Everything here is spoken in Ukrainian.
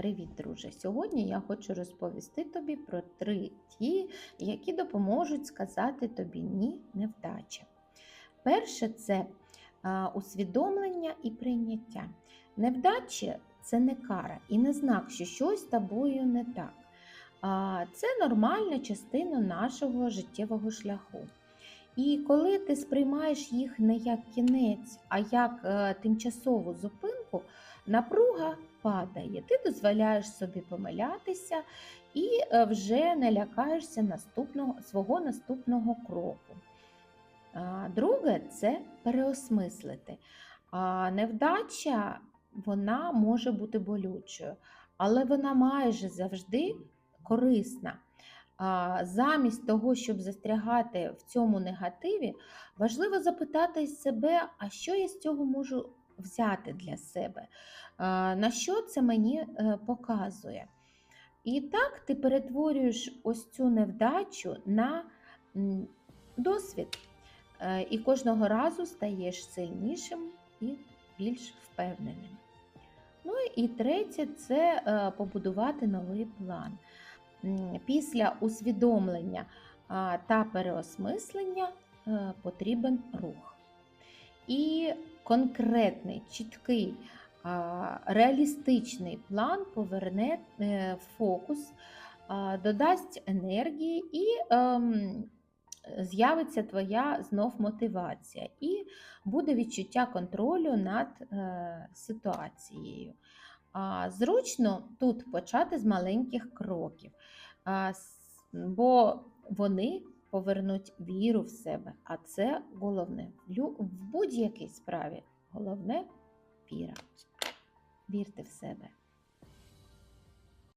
Привіт, друже! Сьогодні я хочу розповісти тобі про три ті, які допоможуть сказати тобі ні невдачі. Перше це усвідомлення і прийняття. Невдачі це не кара і не знак, що щось з тобою не так. А, Це нормальна частина нашого життєвого шляху. І коли ти сприймаєш їх не як кінець, а як е, тимчасову зупинку, напруга падає. Ти дозволяєш собі помилятися і е, вже не лякаєшся наступного, свого наступного кроку. Друге це переосмислити. Невдача вона може бути болючою, але вона майже завжди корисна. Замість того, щоб застрягати в цьому негативі, важливо запитати себе, а що я з цього можу взяти для себе, на що це мені е, показує. І так ти перетворюєш ось цю невдачу на досвід. Е, І кожного разу стаєш сильнішим і більш впевненим. Ну і третє це е, побудувати новий план. Після усвідомлення та переосмислення потрібен рух. І конкретний, чіткий, реалістичний план поверне е, фокус, додасть енергії і ем, з'явиться твоя знов мотивація, і буде відчуття контролю над е, ситуацією. Зручно тут почати з маленьких кроків, бо вони повернуть віру в себе, а це головне в будь-якій справі. Головне віра. Вірте в себе.